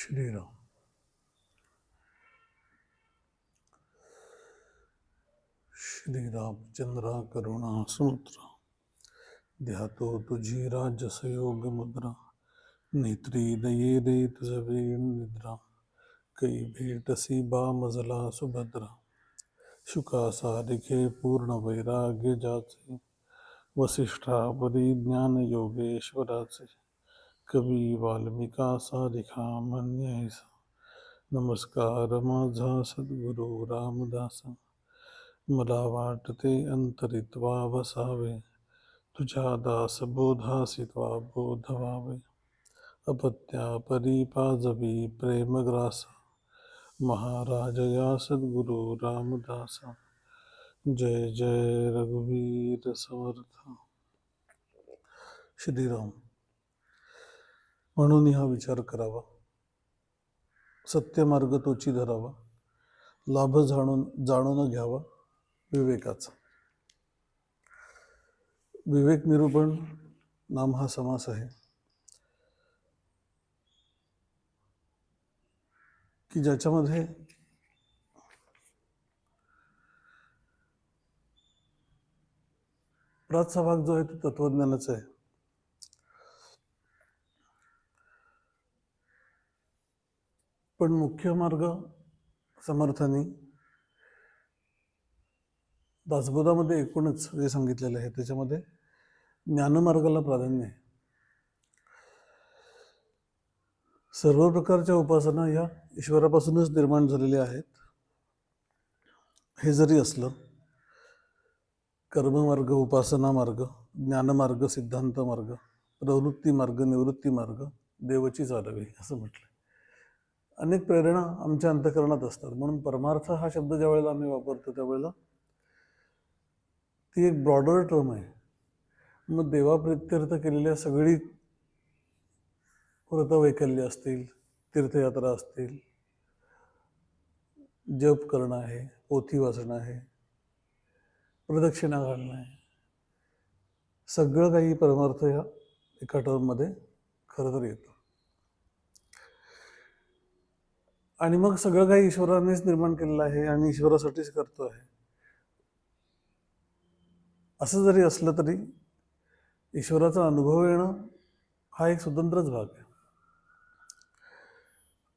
श्रीराम श्रीरामचंद्रा करुणा समुद्रा ध्यातो तुझी राजसयोग मुद्रा नेत्री दये रे तुझ वेण निद्रा कै भेटसी बा मजला सुभद्रा शुका सारिखे पूर्ण वैराग्य जाचे वसिष्ठापदी ज्ञान योगेश्वराचे कवी वाल्मिका सारिखा म्हणण्यायसा नमस्कार माझा सद्गुरू रामदास मला वाटते अंतरित्वा वसावे तुझ्या दास बोधासित्वा बोध व्हावे अपत्या परीपाजवी प्रेमग्रास महाराज या रामदास। जय जय रघुवीर समर्थ। श्रीराम। म्हणून हा विचार करावा. सत्यमार्ग तोची धरावा. लाभ जाणून जाणून घ्यावा. विवेकाचा. विवेक निरूपण नाम हा समास आहे. की ज्याच्यामध्ये प्राचचा भाग जो आहे तो तत्वज्ञानाचा आहे. पण मुख्य मार्ग समर्थांनी दासबोधामध्ये एकूणच जे सांगितलेलं आहे त्याच्यामध्ये ज्ञानमार्गाला प्राधान्य आहे. सर्व प्रकारच्या उपासना या ईश्वरापासूनच निर्माण झालेल्या आहेत. हे जरी असलं कर्ममार्ग उपासना मार्ग ज्ञानमार्ग सिद्धांत मार्ग प्रवृत्ती मार्ग निवृत्ती मार्ग देवची चालवी असं म्हटलं अनेक प्रेरणा आमच्या अंतकरणात असतात. म्हणून परमार्थ हा शब्द ज्या वेळेला आम्ही वापरतो त्यावेळेला ती एक ब्रॉडर टर्म आहे. मग देवाप्रित्यर्थ केलेल्या सगळी व्रतवैकल्य असतील तीर्थयात्रा असतील जप करणं आहे पोथी वाचणं आहे प्रदक्षिणा घालणं आहे सगळं काही परमार्थ ह्या एका टर्ममध्ये खरं तर येतं. आणि मग सगळं काही ईश्वरानेच निर्माण केलेलं आहे आणि ईश्वरासाठीच करतो आहे. असं जरी असलं तरी ईश्वराचा अनुभव येणं हा एक स्वतंत्रच भाग आहे.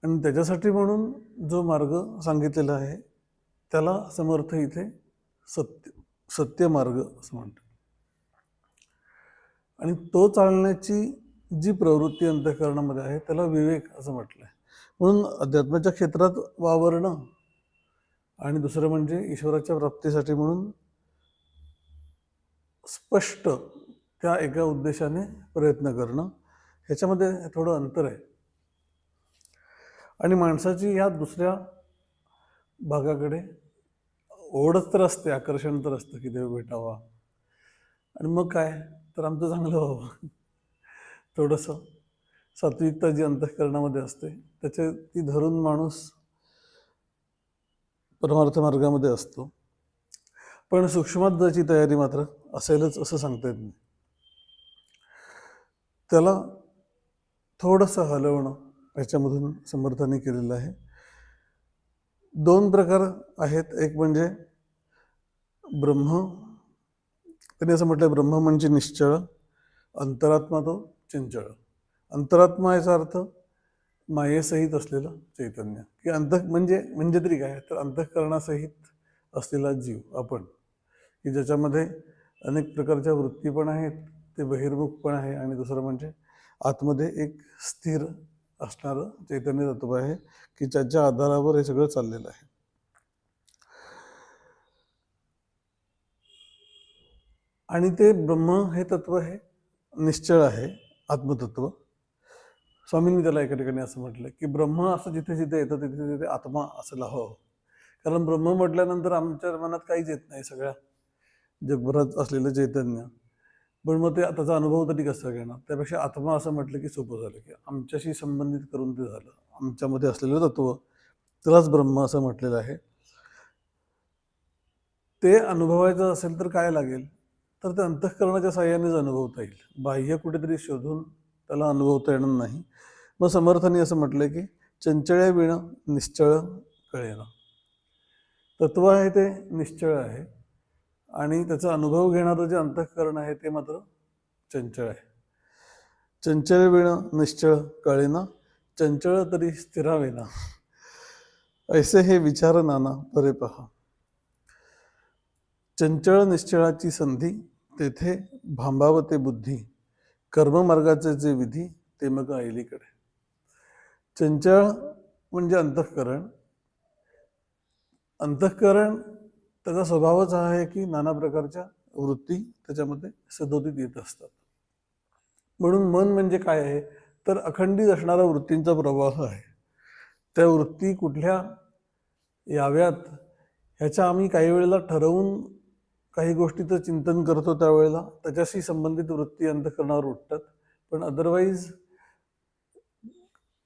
आणि त्याच्यासाठी म्हणून जो मार्ग सांगितलेला आहे त्याला समर्थ इथे सत्य सत्य मार्ग असं म्हणतात. आणि तो चालण्याची जी प्रवृत्ती अंतकरणामध्ये आहे त्याला विवेक असं म्हटलं आहे म्हणून अध्यात्माच्या क्षेत्रात वावरणं आणि दुसरं म्हणजे ईश्वराच्या प्राप्तीसाठी म्हणून स्पष्ट त्या एका उद्देशाने प्रयत्न करणं ह्याच्यामध्ये थोडं अंतर आहे. आणि माणसाची ह्या दुसऱ्या भागाकडे ओढत तर असते आकर्षण तर असतं की देव भेटावा. आणि मग काय? तर आमचं चांगलं व्हावं. थोडंसं सात्विकता जी अंतःकरणामध्ये असते त्याचे ती धरून माणूस परमार्थ मार्गामध्ये असतो. पण सूक्ष्मात तयारी मात्र असेलच असं सांगता येत नाही. त्याला थोडंसं हलवणं याच्यामधून समर्थाने केलेलं आहे. दोन प्रकार आहेत. एक म्हणजे ब्रह्म. त्यांनी असं म्हटलं ब्रह्म म्हणजे निश्चळ अंतरात्मा तो चंचळ. अंतरात्मा याचा अर्थ मायेसहित असलेलं चैतन्य. की अंत म्हणजे म्हणजे तरी काय? तर अंतःकरणासहित असलेला जीव आपण. की ज्याच्यामध्ये अनेक प्रकारच्या वृत्ती पण आहेत ते बहिर्मुख पण आहे आणि दुसरं म्हणजे आतमध्ये एक स्थिर असणारं चैतन्य तत्व आहे की ज्याच्या आधारावर हे सगळं चाललेलं आहे. आणि ते ब्रह्म हे तत्व हे निश्चळ आहे आत्मतत्व. स्वामींनी त्याला एका ठिकाणी असं म्हटलं की ब्रह्म असं जिथे जिथे येतं तिथे तिथे आत्मा असायला हवं कारण ब्रह्म म्हटल्यानंतर आमच्या मनात काहीच येत नाही सगळ्या. जगभरात असलेलं चैतन्य. पण मग ते त्याचा अनुभव तरी कसा घेणार? त्यापेक्षा आत्मा असं म्हटलं की सोपं झालं की आमच्याशी संबंधित करून ते झालं. आमच्यामध्ये असलेलं तत्व त्यालाच ब्रह्म असं म्हटलेलं आहे. ते अनुभवायचं असेल तर काय लागेल? तर ते अंतःकरणाच्या साह्यानेच अनुभवता येईल. बाह्य कुठेतरी शोधून त्याला अनुभवता येणार नाही. मग समर्थांनी असं म्हटलं की चंचळे विण निश्चळ कळेना. तत्व आहे ते निश्चळ आहे आणि त्याचा अनुभव घेणारं जे अंतःकरण आहे ते मात्र चंचळ आहे. चंचळ विण निश्चळ कळेना चंचळ तरी स्थिरावेना. ऐसे हे विचार नाना बरे पहा. चंचळ निश्चळाची संधी तेथे भांबावते बुद्धी. कर्ममार्गाचे जे विधी ते मग ऐलीकडे चंचळ म्हणजे अंतःकरण. अंतःकरण त्याचा स्वभावच हा आहे की नाना प्रकारच्या वृत्ती त्याच्यामध्ये सदोदित येत असतात. म्हणून मन म्हणजे काय आहे? तर अखंडित असणारा वृत्तींचा प्रवाह आहे. त्या वृत्ती कुठल्या? याव्यात. ह्याच्या आम्ही काही वेळेला ठरवून काही गोष्टीचं चिंतन करतो त्यावेळेला त्याच्याशी संबंधित वृत्ती अंतकरणावर उठतात. पण अदरवाईज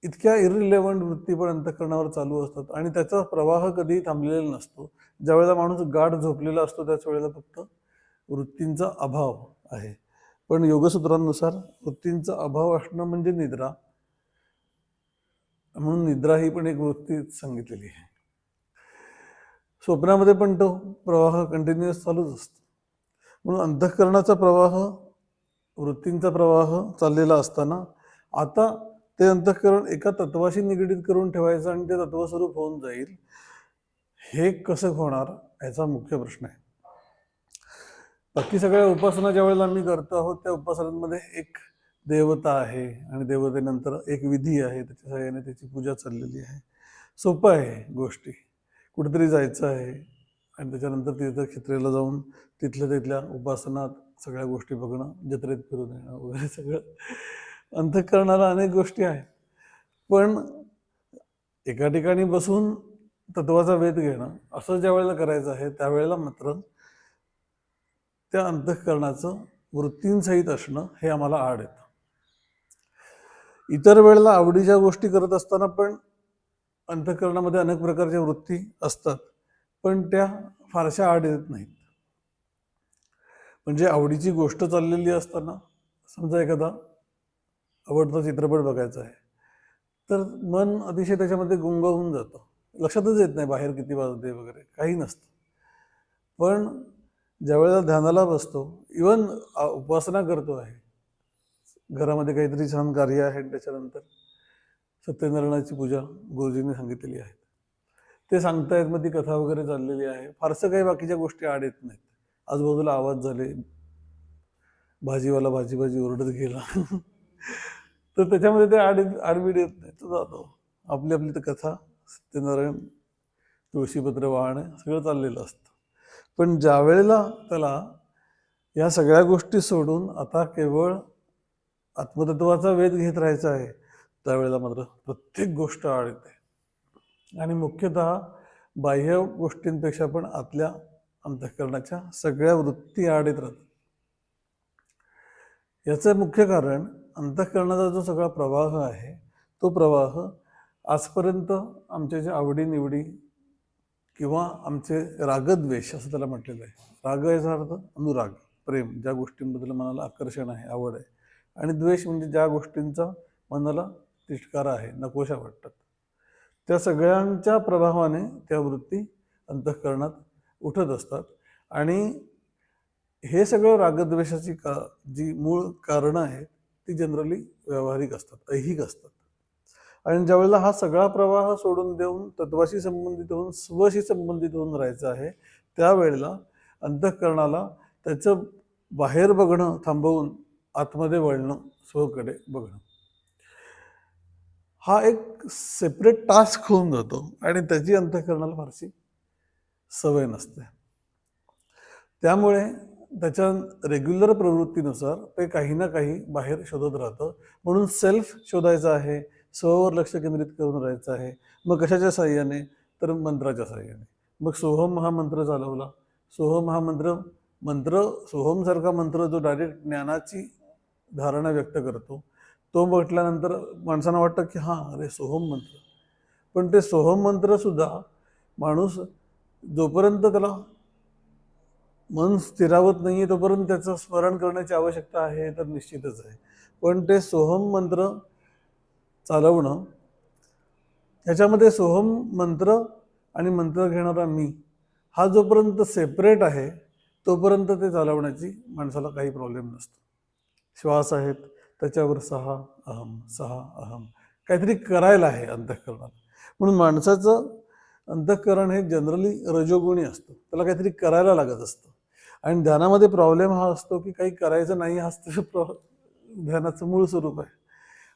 इतक्या इरिलेवंट वृत्ती पण अंतकरणावर चालू असतात आणि त्याचा प्रवाह कधी थांबलेला नसतो. ज्यावेळेला माणूस गाढ झोपलेला असतो त्याच वेळेला फक्त वृत्तींचा अभाव आहे. पण योगसूत्रांनुसार वृत्तींचा अभाव असणं म्हणजे निद्रा. म्हणून निद्रा ही पण एक वृत्ती सांगितलेली आहे. स्वप्नामध्ये पण तो प्रवाह कंटिन्युअस चालूच असतो. म्हणून अंतःकरणाचा प्रवाह वृत्तींचा प्रवाह चाललेला असताना आता ते अंतःकरण एका तत्वाशी निगडीत करून ठेवायचं आणि ते तत्वस्वरूप होऊन जाईल हे कसं होणार याचा मुख्य प्रश्न आहे. बाकी सगळ्या उपासना ज्या वेळेला आम्ही करतो आहोत त्या उपासनांमध्ये एक देवता आहे आणि देवतेनंतर एक विधी आहे त्याच्या सहाय्याने त्याची पूजा चाललेली आहे. सोपं आहे गोष्टी. कुठेतरी जायचं आहे. आणि त्याच्यानंतर तीर्थक्षेत्रेला जाऊन तिथल्या तिथल्या उपासनात सगळ्या गोष्टी बघणं जत्रेत फिरून येणं वगैरे सगळं अंतःकरणाला अनेक गोष्टी आहेत. पण एका ठिकाणी बसून तत्वाचा वेध घेणं असं ज्या वेळेला करायचं आहे त्यावेळेला मात्र त्या अंतःकरणाचं वृत्तींसहित असणं हे आम्हाला आड येतं. इतर वेळेला आवडीच्या गोष्टी करत असताना पण अंतःकरणामध्ये अनेक प्रकारच्या वृत्ती असतात पण त्या फारशा आड येत नाहीत. म्हणजे आवडीची गोष्ट चाललेली असताना समजा एखादा आवडता चित्रपट बघायचा आहे तर मन अतिशय त्याच्यामध्ये गुंग होऊन जातं. लक्षातच येत नाही बाहेर किती वाजते वगैरे काही नसतं. पण ज्यावेळेला ध्यानाला बसतो इवन उपासना करतो आहे घरामध्ये काहीतरी छान कार्य आहे आणि त्याच्यानंतर सत्यनारायणाची पूजा गुरुजींनी सांगितलेली आहे. ते सांगतायत मग ती कथा वगैरे चाललेली आहे. फारसं काही बाकीच्या गोष्टी आड येत नाहीत. आजूबाजूला आवाज झाले. भाजीवाला भाजी भाजी ओरडत गेला. तर त्याच्यामध्ये ते आड आडबीड येत नाही. तो जातो आपली आपली तर कथा सत्यनारायण तुळशीपत्र वाहणे सगळं चाललेलं असतं. पण ज्या वेळेला त्याला या सगळ्या गोष्टी सोडून आता केवळ आत्मतत्वाचा वेध घेत राहायचा आहे त्यावेळेला मात्र प्रत्येक गोष्ट आड येते आणि मुख्यतः बाह्य गोष्टींपेक्षा पण आतल्या अंतःकरणाच्या सगळ्या वृत्ती आड येत राहतात. याचं मुख्य कारण अंतःकरणाचा जो सगळा प्रवाह आहे तो प्रवाह आजपर्यंत आमच्या ज्या आवडीनिवडी किंवा आमचे रागद्वेष असं त्याला म्हटलेलं आहे. राग याचा अर्थ अनुराग प्रेम ज्या गोष्टींबद्दल मनाला आकर्षण आहे आवड आहे. आणि द्वेष म्हणजे ज्या गोष्टींचा मनाला तिष्कार आहे नकोशा वाटतात. त्या सगळ्यांच्या प्रभावाने त्या वृत्ती अंतःकरणात उठत असतात. आणि हे सगळं रागद्वेषाची का जी मूळ कारणं आहेत ती जनरली व्यावहारिक असतात ऐहिक असतात. आणि ज्यावेळेला हा सगळा प्रवाह सोडून देऊन तत्वाशी संबंधित होऊन स्वशी संबंधित होऊन राहायचं आहे त्यावेळेला अंतःकरणाला त्याचं बाहेर बघणं थांबवून आतमध्ये वळणं स्वकडे बघणं. हा एक सेपरेट टास्क होऊन जातो आणि त्याची अंतःकरणाला फारशी सवय नसते. त्यामुळे त्याच्या रेग्युलर प्रवृत्तीनुसार ते काही ना काही बाहेर शोधत राहतं. म्हणून सेल्फ शोधायचं आहे स्ववर लक्ष केंद्रित करून राहायचं आहे. मग कशाच्या साह्याने? तर मंत्राच्या साह्याने. मग सोहम हा मंत्र चालवला. सोहम हा मंत्र मंत्र सोहमसारखा मंत्र जो डायरेक्ट ज्ञानाची धारणा व्यक्त करतो. तो म्हटल्यानंतर माणसांना वाटतं की हां अरे सोहम मंत्र. पण ते सोहम मंत्रसुद्धा माणूस जोपर्यंत त्याला मन स्थिरावत नाही आहे तोपर्यंत त्याचं स्मरण करण्याची आवश्यकता आहे तर निश्चितच आहे. पण ते सोहम मंत्र चालवणं ह्याच्यामध्ये सोहम मंत्र आणि मंत्र घेणारा मी हा जोपर्यंत सेपरेट आहे तोपर्यंत ते चालवण्याची माणसाला काही प्रॉब्लेम नसतो. श्वास आहेत त्याच्यावर सहा अहम सहा अहम. काहीतरी करायला आहे अंतःकरणात. म्हणून माणसाचं अंतःकरण हे जनरली रजोगुणी असतं. त्याला काहीतरी करायला लागत असतं. आणि ध्यानामध्ये प्रॉब्लेम हा असतो की काही करायचं नाही हा असतं प्र ध्यानाचं मूळ स्वरूप आहे.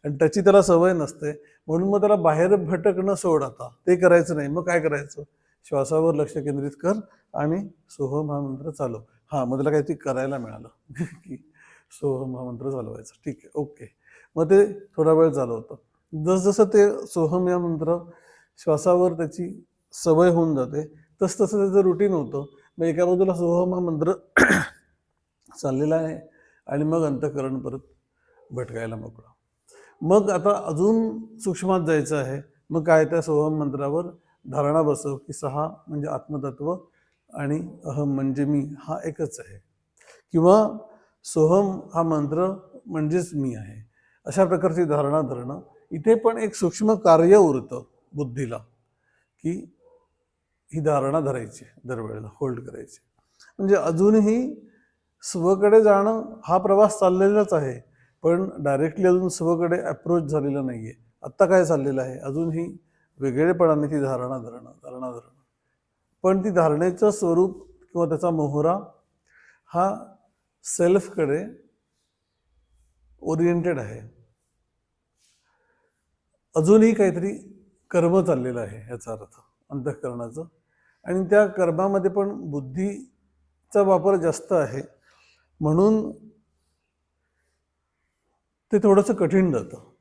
आणि त्याची त्याला सवय नसते. म्हणून मग त्याला बाहेर भटकणं सोड आता. ते करायचं नाही. मग काय करायचं? श्वासावर लक्ष केंद्रित कर आणि सोहम हा मंत्र चालव. हां मग त्याला काहीतरी करायला मिळालं. की सोहम हा मंत्र चालवायचा. ठीक आहे ओके. मग ते थोडा वेळ चालवतं. जसजसं ते सोहम या मंत्र श्वासावर त्याची सवय होऊन जाते तसं तसं त्याचं रुटीन होतं. मग एका बाजूला सोहम हा मंत्र चाललेला आहे आणि मग अंतकरण परत भटकायला मोकळा. मग आता अजून सूक्ष्मात जायचं आहे. मग काय त्या सोहम मंत्रावर धारणा बसव की सहा म्हणजे आत्मतत्व आणि अहम म्हणजे मी हा एकच आहे. किंवा सोहम हा मंत्र म्हणजेच मी आहे. अशा प्रकारची धारणा धरणं. इथे पण एक सूक्ष्म कार्य उरतं बुद्धीला की ही धारणा धरायची दरवेळेला होल्ड करायची म्हणजे अजूनही स्वकडे जाणं हा प्रवास चाललेलाच आहे पण डायरेक्टली अजून स्वकडे अप्रोच झालेला नाही आहे आत्ता काय चाललेलं आहे? अजूनही वेगळेपणाने ती धारणा धरणं धारणा धरणं. पण ती धारणेचं स्वरूप किंवा त्याचा मोहरा हा सेल्फकडे ओरिएंटेड आहे. अजूनही काहीतरी कर्म चाललेलं आहे याचा अर्थ अंतःकरणाचं. आणि त्या कर्मामध्ये पण बुद्धीचा वापर जास्त आहे. म्हणून ते थोडंसं कठीण जातं.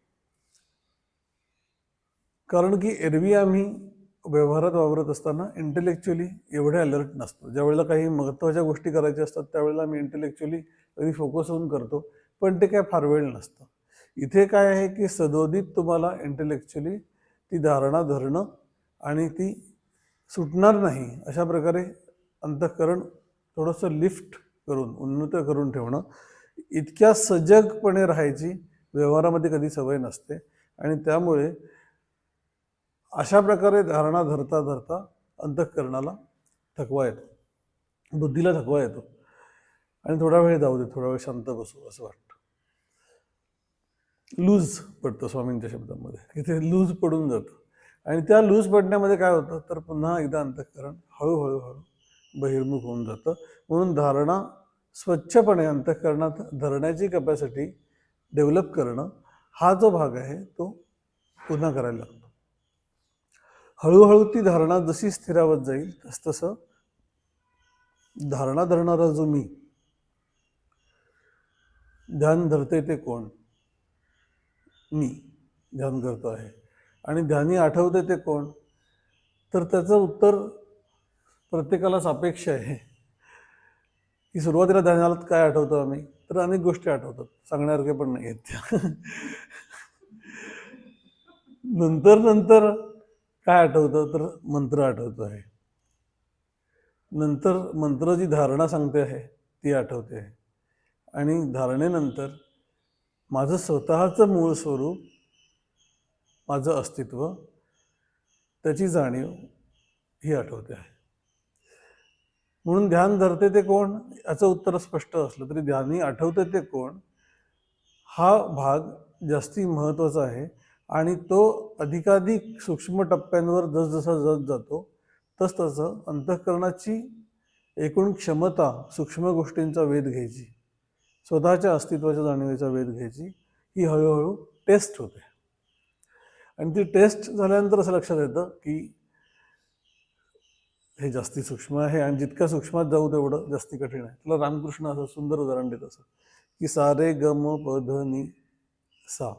कारण की एरवी आम्ही व्यवहारात वावरत असताना इंटेलेक्च्युअली एवढे अलर्ट नसतो. ज्यावेळेला काही महत्त्वाच्या गोष्टी करायच्या असतात त्यावेळेला मी इंटेलेक्च्युअली कधी फोकस होऊन करतो पण ते काय फार वेळ नसतं. इथे काय आहे की सदोदित तुम्हाला इंटेलेक्च्युअली ती धारणा धरणं आणि ती सुटणार नाही अशा प्रकारे अंतःकरण थोडंसं लिफ्ट करून उन्नत करून ठेवणं इतक्या सजगपणे राहायची व्यवहारामध्ये कधी सवय नसते. आणि त्यामुळे अशा प्रकारे धारणा धरता धरता अंतःकरणाला थकवा येतो. बुद्धीला थकवा येतो. आणि थोडा वेळ जाऊ दे थोडा वेळ शांत बसू असं वाटतं. लूज पडतं स्वामींच्या शब्दामध्ये. इथे लूज पडून जातं. आणि त्या लूज पडण्यामध्ये काय होतं? तर पुन्हा एकदा अंतःकरण हळूहळू हळू बहिर्मुख होऊन जातं. म्हणून धारणा स्वच्छपणे अंतःकरणात धरण्याची कपॅसिटी डेव्हलप करणं हा जो भाग आहे तो पुन्हा करायला लागतो. हळूहळू ती धारणा जशी स्थिरावत जाईल तसतसं धारणा धरणारा जो मी ध्यान धरते ते कोण? मी ध्यान करतो आहे. आणि ध्यानी आठवते ते कोण? तर त्याचं उत्तर प्रत्येकाला सापेक्ष आहे. की सुरुवातीला ध्यानाला काय आठवतो आम्ही? तर अनेक गोष्टी आठवतात. सांगण्यासारखे पण नाही आहेत त्या. नंतर नंतर काय आठवतं तर मंत्र आठवतो आहे. नंतर मंत्र जी धारणा सांगते आहे ती आठवते आहे. आणि धारणेनंतर माझं स्वतःचं मूळ स्वरूप माझं अस्तित्व त्याची जाणीव ही आठवते आहे. म्हणून ध्यान धरते ते कोण? याचं उत्तर स्पष्ट असलं तरी ध्यानी आठवते ते कोण? हा भाग जास्ती महत्त्वाचा आहे. आणि तो अधिकाधिक सूक्ष्म टप्प्यांवर जसजसा जत जातो तसतसं अंतःकरणाची एकूण क्षमता सूक्ष्म गोष्टींचा वेध घ्यायची स्वतःच्या अस्तित्वाच्या जाणीवेचा वेध घ्यायची ही हळूहळू टेस्ट होते. आणि ती टेस्ट झाल्यानंतर असं लक्षात येतं की हे जास्ती सूक्ष्म आहे आणि जितक्या सूक्ष्मात जाऊ तेवढं जास्ती कठीण आहे. तुला रामकृष्ण असं सुंदर उदाहरण देत असं की सारे गम पधनी सा.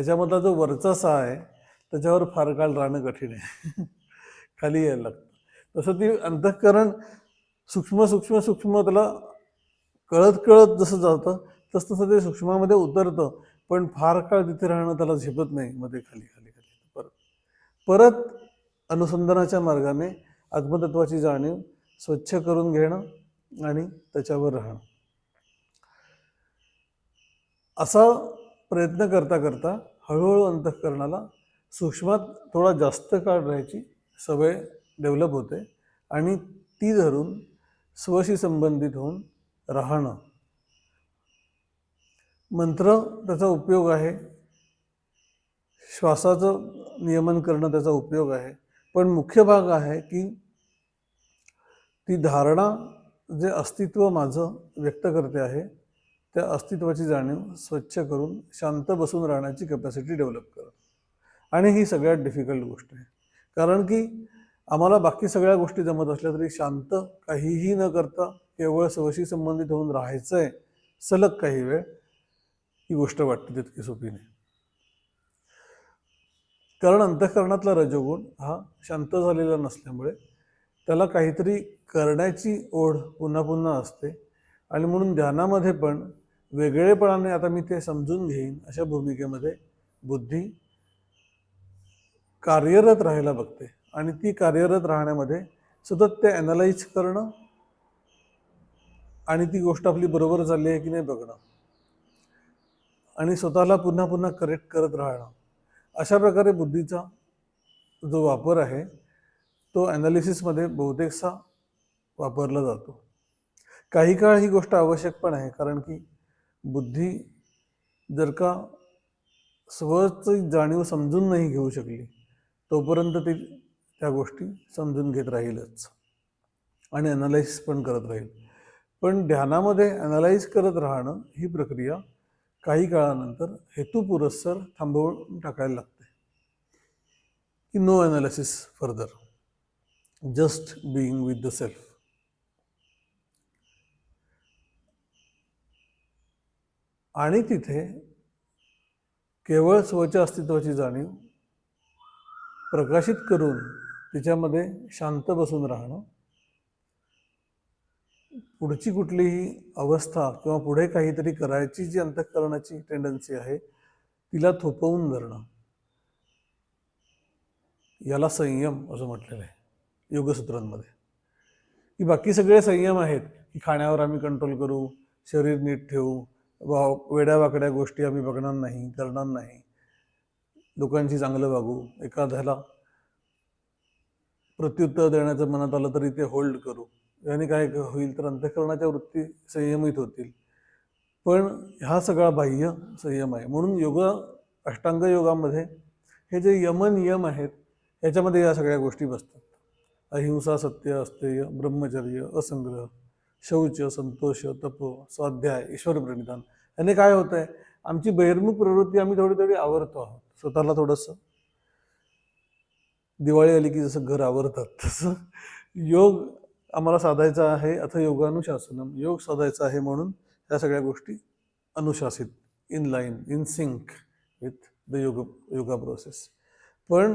ह्याच्यामधला जो वरचा सा आहे त्याच्यावर फार काळ राहणं कठीण आहे. खाली यायला लागतं. तसं ती अंतःकरण सूक्ष्म सूक्ष्म सूक्ष्म त्याला कळत कळत जसं जातं तसं तसं ते सूक्ष्मामध्ये उतरतं. पण फार काळ तिथे राहणं त्याला झेपत नाही मध्ये खाली खाली खाली. परत परत अनुसंधानाच्या मार्गाने आत्मतत्वाची जाणीव स्वच्छ करून घेणं आणि त्याच्यावर राहणं. असा प्रयत्न करता करता हळूहळू अंतःकरणाला सूक्ष्मात थोडा जास्त काळ राहायची सवय डेव्हलप होते आणि ती धरून स्वशी संबंधित होऊन राहणं. मंत्र त्याचा उपयोग आहे. श्वासाचं नियमन करणं त्याचा उपयोग आहे. पण मुख्य भाग आहे की ती धारणा जे अस्तित्व माझं व्यक्त करते आहे त्या अस्तित्वाची जाणीव स्वच्छ करून शांत बसून राहण्याची कपॅसिटी डेव्हलप करणं आणि ही सगळ्यात डिफिकल्ट गोष्ट आहे. कारण की आम्हाला बाकी सगळ्या गोष्टी जमत असल्या तरी शांत काहीही न करता केवळ सवशी संबंधित होऊन राहायचं आहे सलग काही वेळ ही गोष्ट वाटते तितकी सोपी नाही कारण अंतःकरणातला रजोगुण हा शांत झालेला नसल्यामुळे त्याला काहीतरी करण्याची ओढ पुन्हा पुन्हा असते. आणि म्हणून ध्यानामध्ये पण वेगळेपणाने आता मी ते समजून घेईन अशा भूमिकेमध्ये बुद्धी कार्यरत राहायला बघते. आणि ती कार्यरत राहण्यामध्ये सतत ते ॲनालाइज करणं आणि ती गोष्ट आपली बरोबर चालली आहे की नाही बघणं. आणि स्वतःला पुन्हा पुन्हा करेक्ट करत राहणं. अशा प्रकारे बुद्धीचा जो वापर आहे तो ॲनालिसिसमध्ये बहुतेकसा वापरला जातो. काही काळ ही गोष्ट आवश्यक पण आहे कारण की बुद्धी जर का स्वची जाणीव समजून नाही घेऊ शकली तोपर्यंत ती त्या गोष्टी समजून घेत राहीलच आणि ॲनालाइज पण करत राहील. पण ध्यानामध्ये ॲनालाइज करत राहणं ही प्रक्रिया काही काळानंतर हेतुपुरस्सर थांबवून टाकायला लागते. की no analysis further just being with the self आणि तिथे केवळ स्वच्या अस्तित्वाची जाणीव प्रकाशित करून तिच्यामध्ये शांत बसून राहणं पुढची कुठलीही अवस्था किंवा पुढे काहीतरी करायची जी अंतःकरणाची टेंडन्सी आहे तिला थोपवून धरणं. याला संयम असं म्हटलेलं आहे योगसूत्रांमध्ये. की बाकी सगळे संयम आहेत की खाण्यावर आम्ही कंट्रोल करू शरीर नीट ठेवू वा वेड्या वाकड्या गोष्टी आम्ही बघणार नाही करणार नाही. लोकांशी चांगलं वागू एखाद्याला प्रत्युत्तर देण्याचं मनात आलं तरी ते होल्ड करू. याने काय होईल तर अंतःकरणाच्या वृत्ती संयमित होतील. पण हा सगळा बाह्य संयम आहे. म्हणून योग अष्टांग योगामध्ये हे जे यमनियम आहेत याच्यामध्ये या सगळ्या गोष्टी बसतात. अहिंसा सत्य अस्तेय ब्रह्मचर्य असंग्रह. शौच संतोष तप स्वाध्याय ईश्वर प्रणिधान. याने काय होत आहे आमची बहिर्मुख प्रवृत्ती आम्ही थोडी थोडी आवरतो आहोत. स्वतःला थोडंसं. दिवाळी आली की जसं घर आवरतात तसं योग आम्हाला साधायचा आहे. अथ योगानुशासनम. योग साधायचा आहे म्हणून या सगळ्या गोष्टी अनुशासित in line in sync with the yog yoga process पण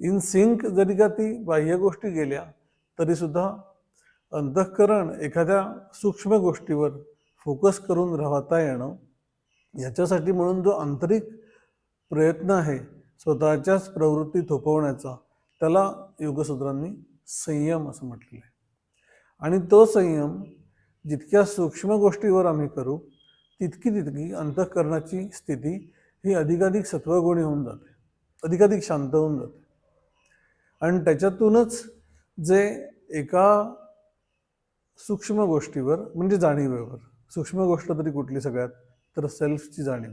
इन सिंक जरी का ती बाह्य गोष्टी गेल्या तरीसुद्धा अंतःकरण एखाद्या सूक्ष्म गोष्टीवर फोकस करून राहता येणं याच्यासाठी म्हणून जो आंतरिक प्रयत्न आहे स्वतःच्याच प्रवृत्ती थोपवण्याचा त्याला योगसूत्रांनी संयम असं म्हटलेलं आहे. आणि तो संयम जितक्या सूक्ष्म गोष्टीवर आम्ही करू तितकी तितकी अंतःकरणाची स्थिती ही अधिकाधिक सत्वगुणी होऊन जाते अधिकाधिक शांत होऊन जाते. आणि त्याच्यातूनच जे एका सूक्ष्म गोष्टीवर म्हणजे जाणीवेवर. सूक्ष्म गोष्ट तरी कुठली सगळ्यात? तर सेल्फची जाणीव.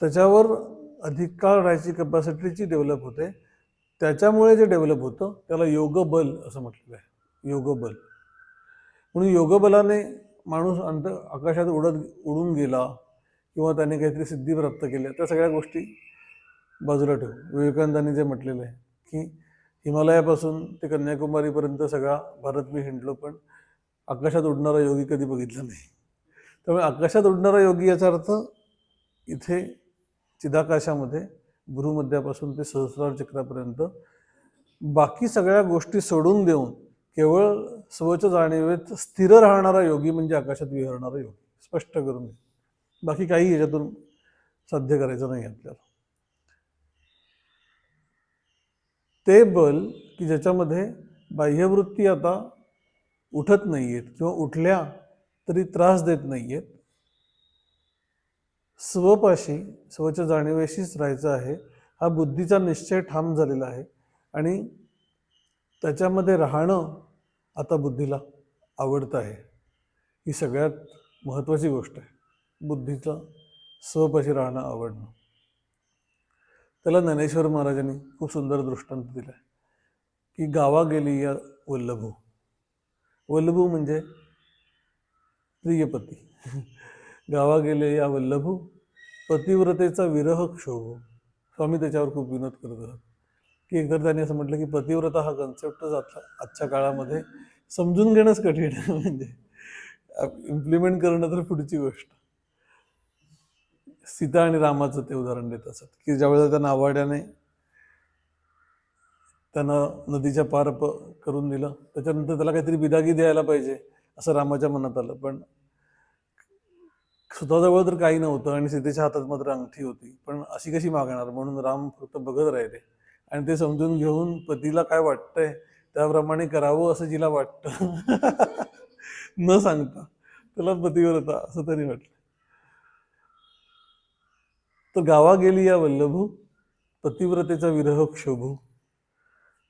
त्याच्यावर अधिक काळ राहायची कपॅसिटीची डेव्हलप होते. त्याच्यामुळे जे डेव्हलप होतं त्याला योगबल असं म्हटलेलं आहे. योगबल. म्हणून योगबलाने माणूस अंत आकाशात उडत उडून गेला किंवा त्याने काहीतरी सिद्धी प्राप्त केल्या त्या सगळ्या गोष्टी बाजूला ठेवू विवेकानंदांनी जे म्हटलेलं आहे की हिमालयापासून ते कन्याकुमारीपर्यंत सगळा भारत मी हिंडलो पण आकाशात उडणारा योगी कधी बघितला नाही. त्यामुळे आकाशात उडणारा योगी याचा अर्थ इथे चिदाकाशामध्ये भ्रूमध्यापासून ते सहस्रार चक्रापर्यंत बाकी सगळ्या गोष्टी सोडून देऊन केवळ स्वच जाणीवेत स्थिर राहणारा योगी म्हणजे आकाशात विहरणारा योगी स्पष्ट करून. बाकी काही याच्यातून साध्य करायचं नाही आपल्याला. ते बल की ज्याच्यामध्ये बाह्यवृत्ती आता उठत नाही आहेत किंवा उठल्या तरी त्रास देत नाही आहेत स्वपाशी स्वच्या जाणीवेशीच राहायचं आहे. हा बुद्धीचा निश्चय ठाम झालेला आहे. आणि त्याच्यामध्ये राहणं आता बुद्धीला आवडतं आहे. ही सगळ्यात महत्त्वाची गोष्ट आहे. बुद्धीचं स्वपाशी राहणं आवडणं. त्याला ज्ञानेश्वर महाराजांनी खूप सुंदर दृष्टांत दिला. आहे की गावा गेली या वल्लभू. वल्लभू म्हणजे प्रियपती. गावा गेले या वल्लभू. पतिव्रतेचा विरह क्षोभ. स्वामी त्याच्यावर खूप विनोद करत असतात की एकदा त्यांनी असं म्हटलं की पतिव्रता हा कन्सेप्टच आता आजच्या काळामध्ये समजून घेणंच कठीण आहे. म्हणजे इम्प्लिमेंट करणं तर पुढची गोष्ट. सीता आणि रामाचं ते उदाहरण देत असत की ज्यावेळेला त्यांना आवाड्याने त्यांना नदीच्या पार प करून दिलं त्याच्यानंतर त्याला काहीतरी बिदागी द्यायला पाहिजे असं रामाच्या मनात आलं. पण स्वतःजवळ तर काही नव्हतं आणि सीतेच्या हातात मात्र अंगठी होती. पण अशी कशी मागणार? म्हणून राम फक्त बघत राहिले. आणि ते समजून घेऊन पतीला काय वाटतंय त्याप्रमाणे करावं असं जिला वाटतं. न सांगता. त्याला होता असं तरी वाटलं. तर गावा गेली या वल्लभू पतिव्रतेचा विरह क्षोभू.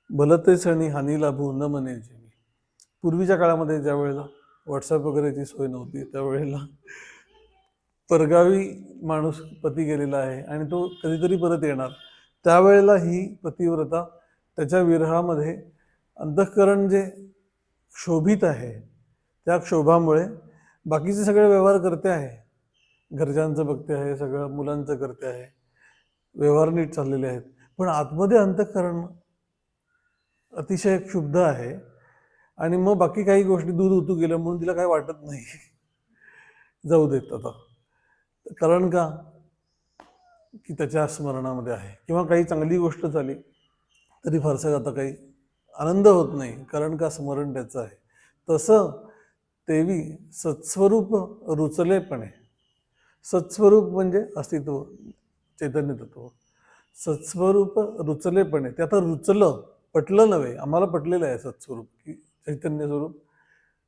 भलतेच आणि हानी लाभू न मने मी पूर्वीच्या काळामध्ये ज्या वेळेला व्हॉट्सअप वगैरेची सोय नव्हती त्यावेळेला परगावी माणूस पती गेलेला आहे आणि तो कधीतरी परत येणार. त्यावेळेला ही पतिव्रता त्याच्या विरहामध्ये अंतःकरण जे क्षोभित आहे त्या क्षोभामुळे बाकीचे सगळे व्यवहार करते आहे. घरच्यांचं बघते आहे सगळं मुलांचं करते आहे. व्यवहार नीट चाललेले आहेत. पण आतमध्ये अंतःकरण अतिशय क्षुब्ध आहे. आणि मग बाकी काही गोष्टी दूध उतू गेलं म्हणून तिला काही वाटत नाही. जाऊ देत आता. कारण का? की त्याच्या स्मरणामध्ये आहे. किंवा काही चांगली गोष्ट झाली तरी फारसं आता काही आनंद होत नाही. कारण का? स्मरण त्याचं आहे. तसं तेवी सत्स्वरूप रुचलेपणे सत्स्वरूप म्हणजे अस्तित्व चैतन्य तत्व. सत्स्वरूप रुचलेपणे ते आता रुचलं पटलं नव्हे आम्हाला पटलेलं आहे सत्स्वरूप की चैतन्य स्वरूप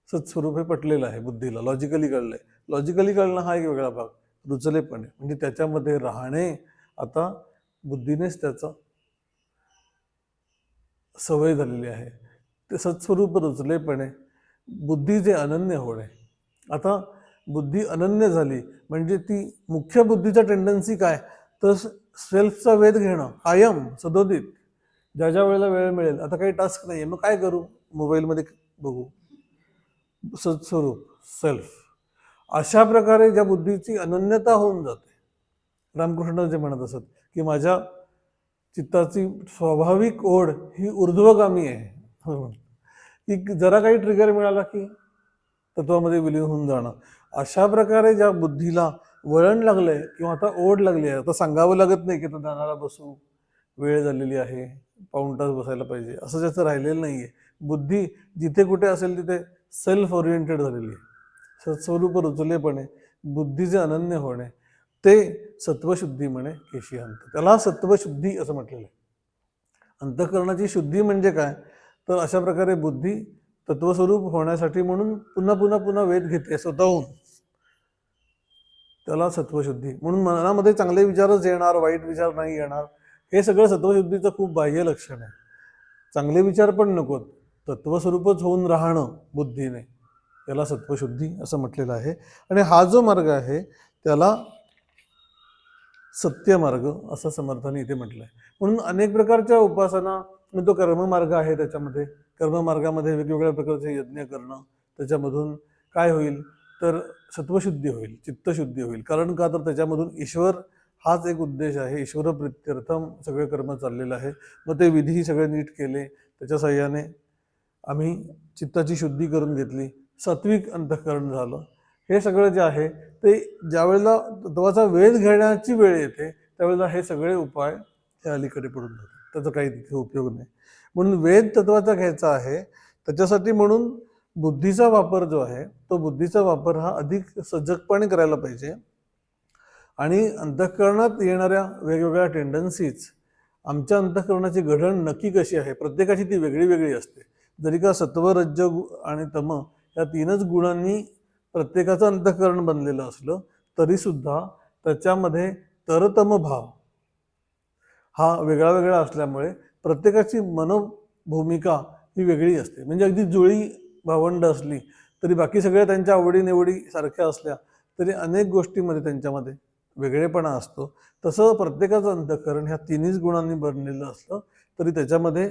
सत्स्वरूप हे पटलेलं आहे बुद्धीला लॉजिकली कळलं आहे लॉजिकली कळणं हा एक वेगळा भाग रुचलेपणे. म्हणजे त्याच्यामध्ये राहणे आता बुद्धीनेच त्याचा सवय झालेली आहे. ते सत्स्वरूप रुचलेपणे बुद्धी जे अनन्य होणे आता बुद्धी अनन्य झाली. म्हणजे ती मुख्य बुद्धीचा टेंडन्सी काय? तर सेल्फचा वेध घेणं कायम सदोदित. ज्या ज्या वेळेला वेळ मिळेल. आता काही टास्क नाही आहे मग काय करू? मोबाईलमध्ये बघू. सत्स्वरूप सेल्फ अशा प्रकारे ज्या बुद्धीची अनन्यता होऊन जाते. रामकृष्ण जे म्हणत असत की माझ्या चित्ताची स्वाभाविक ओढ ही ऊर्ध्वगामी आहे. की जरा काही ट्रिगर मिळाला की तत्वामध्ये विलीन होऊन जाणं. अशा प्रकारे ज्या बुद्धीला वळण लागलंय किंवा आता ओढ लागली आहे आता सांगावं लागत नाही की आता दानाला बसू वेळ झालेली आहे पाऊण तास बसायला पाहिजे असं ज्याचं राहिलेलं नाही आहे बुद्धी जिथे कुठे असेल तिथे सेल्फ ओरिएंटेड झालेली आहे. सत्स्वरूप रुचलेपणे बुद्धीचे अनन्य होणे ते सत्वशुद्धी म्हणे केशियांत त्याला सत्वशुद्धी असं म्हटलेलं आहे. अंतःकरणाची शुद्धी म्हणजे काय? तर अशा प्रकारे बुद्धी तत्वस्वरूप होण्यासाठी म्हणून पुन्हा पुन्हा पुन्हा वेध घेते स्वतःहून. त्याला सत्वशुद्धी. म्हणून मनामध्ये चांगले विचारच येणार वाईट विचार नाही येणार. हे सगळं सत्वशुद्धीचं खूप बाह्य लक्षण आहे. चांगले विचार पण नकोत. तत्वस्वरूपच होऊन राहणं बुद्धीने. त्याला सत्वशुद्धी असं म्हटलेलं आहे. आणि हा जो मार्ग आहे त्याला सत्यमार्ग असं समर्थाने इथे म्हटलं आहे म्हणून अनेक प्रकारच्या उपासना तो कर्ममार्ग आहे त्याच्यामध्ये. कर्ममार्गामध्ये वेगवेगळ्या प्रकारचे यज्ञ करणं त्याच्यामधून काय होईल? तर सत्वशुद्धी होईल चित्तशुद्धी होईल. कारण का? तर त्याच्यामधून ईश्वर हाच एक उद्देश आहे. ईश्वर प्रत्यर्थम सगळे कर्म चाललेलं आहे. मग ते विधी सगळे नीट केले. त्याच्या सहाय्याने आम्ही चित्ताची शुद्धी करून घेतली. सात्विक अंतःकरण झालं. हे सगळं जे आहे ते ज्यावेळेला तत्वाचा वेध घेण्याची वेळ येते त्यावेळेला हे सगळे उपाय हे अलीकडे पडून जातात. त्याचा काही तिथे उपयोग नाही. म्हणून वेद तत्वाचा घ्यायचा आहे त्याच्यासाठी म्हणून बुद्धीचा वापर जो आहे तो बुद्धीचा वापर हा अधिक सजगपणे करायला पाहिजे. आणि अंतःकरणात येणाऱ्या वेगवेगळ्या टेंडन्सीज आमच्या अंतःकरणाची घडण नक्की कशी आहे प्रत्येकाची ती वेगळी वेगळी असते. जरी का सत्व रज्ज आणि तम या तीनच गुणांनी प्रत्येकाचं अंतःकरण बनलेलं असलं तरीसुद्धा त्याच्यामध्ये तरतम भाव हा वेगळा वेगळा असल्यामुळे प्रत्येकाची मनोभूमिका ही वेगळी असते. म्हणजे अगदी जुळी भावंड असली तरी बाकी सगळ्या त्यांच्या आवडीनिवडी सारख्या असल्या तरी अनेक गोष्टीमध्ये त्यांच्यामध्ये वेगळेपणा असतो. तसं प्रत्येकाचं अंतकरण ह्या तिन्हीच गुणांनी बनलेलं असलं तरी त्याच्यामध्ये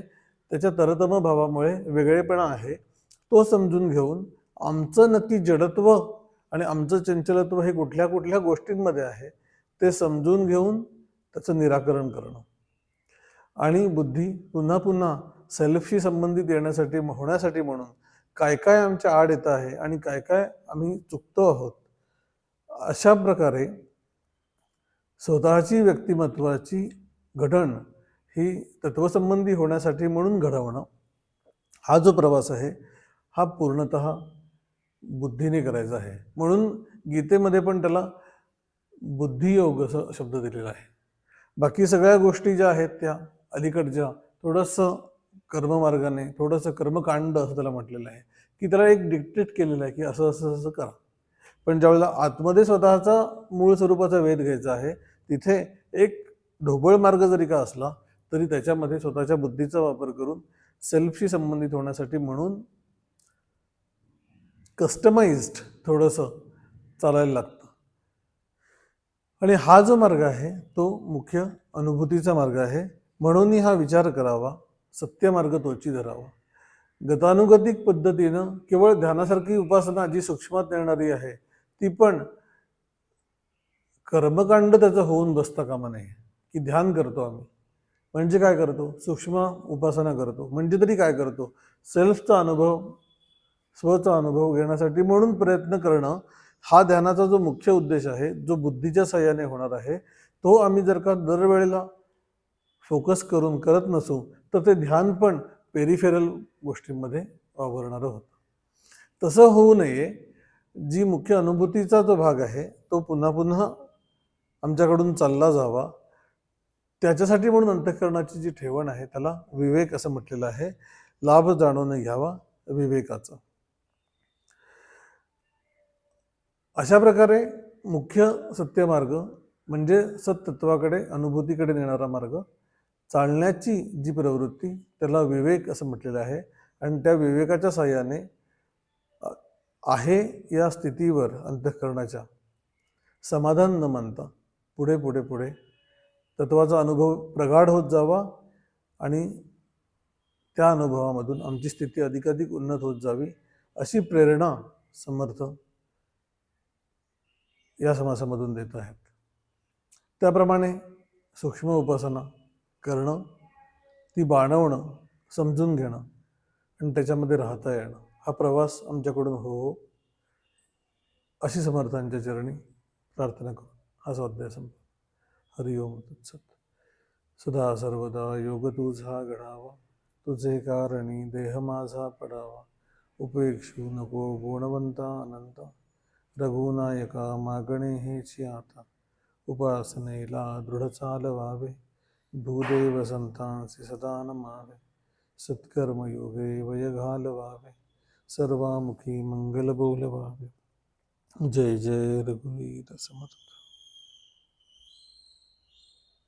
त्याच्या तरतम भावामुळे वेगळेपणा आहे. तो समजून घेऊन आमचं नक्की जडत्व आणि आमचं चंचलत्व हे कुठल्या कुठल्या गोष्टींमध्ये आहे ते समजून घेऊन त्याचं निराकरण करणं. आणि बुद्धी पुन्हा पुन्हा सेल्फशी संबंधित येण्यासाठी होण्यासाठी म्हणून काय काय आमच्या आड येत आहे आणि काय काय आम्ही चुकतो आहोत अशा प्रकारे स्वतःची व्यक्तिमत्वाची घडण ही तत्वसंबंधी होण्यासाठी म्हणून घडवणं हा जो प्रवास आहे हा पूर्णत बुद्धीने करायचा आहे. म्हणून गीतेमध्ये पण त्याला बुद्धियोग असं शब्द दिलेला आहे. बाकी सगळ्या गोष्टी ज्या आहेत त्या अलीकडच्या थोडंसं कर्ममार्गाने थोडंसं कर्मकांड असं त्याला म्हटलेलं आहे की त्याला एक डिक्टेट केलेलं आहे की असं असं असं करा. पण ज्यावेळेला आतमध्ये स्वतःचा मूळ स्वरूपाचा वेध घ्यायचा आहे तिथे एक ढोबळ मार्ग जरी का असला तरी त्याच्यामध्ये स्वतःच्या बुद्धीचा वापर करून सेल्फशी संबंधित होण्यासाठी म्हणून कस्टमाइज्ड थोडंसं चालायला लागतं. आणि हा जो मार्ग आहे तो मुख्य अनुभूतीचा मार्ग आहे. म्हणूनही हा विचार करावा सत्यमार्ग तोची धरावा. गतानुगतिक पद्धतीनं केवळ ध्यानासारखी उपासना जी सूक्ष्मात येणारी आहे ती पण कर्मकांड त्याचं होऊन बसता कामा नये. की ध्यान करतो आम्ही. म्हणजे काय करतो? सूक्ष्म उपासना करतो. म्हणजे तरी काय करतो? सेल्फचा अनुभव स्वचा अनुभव घेण्यासाठी म्हणून प्रयत्न करणं हा ध्यानाचा जो मुख्य उद्देश आहे जो बुद्धीच्या सहाय्याने होणार आहे तो आम्ही जर का दरवेळेला फोकस करून करत नसू तर ते ध्यान पण पेरिफेरल गोष्टींमध्ये वावरणारं होतं. तसं होऊ नये. जी मुख्य अनुभूतीचा जो भाग आहे तो पुन्हा पुन्हा आमच्याकडून चालला जावा. त्याच्यासाठी म्हणून अंतःकरणाची जी ठेवण आहे त्याला विवेक असं म्हटलेलं आहे. लाभ जाणून घ्यावा विवेकाचा. अशा प्रकारे मुख्य सत्यमार्ग म्हणजे सत्तत्वाकडे अनुभूतीकडे नेणारा मार्ग चालण्याची जी प्रवृत्ती त्याला विवेक असं म्हटलेलं आहे. आणि त्या विवेकाच्या साह्याने आहे या स्थितीवर अंतःकरणाच्या. समाधान न मानता पुढे पुढे पुढे तत्वाचा अनुभव प्रगाढ होत जावा आणि त्या अनुभवामधून आमची स्थिती अधिकाधिक उन्नत होत जावी अशी प्रेरणा समर्थ या समासामधून देत आहेत. त्याप्रमाणे सूक्ष्म उपासना करणं ती बाणवणं समजून घेणं आणि त्याच्यामध्ये राहता येणं. हा प्रवास आमच्याकडून हो हो. अशी समर्थांच्या चरणी प्रार्थना करू. हा स्वाध्याय संपला. हरिओम तत्सत. सदा सर्वदा योग तुझा घडावा. तुझे कारणी देह माझा पडावा. उपेक्षू नको गुणवंता अनंत. रघुनायका मागणे हेची आता. उपासनेला दृढ चालवावे. भूदेव संतांचे सदा नमावे सत्कर्मयोगे वय घालवावे सर्वामुखी मंगल बोलवावे जय जय रघुवीर समर्थ।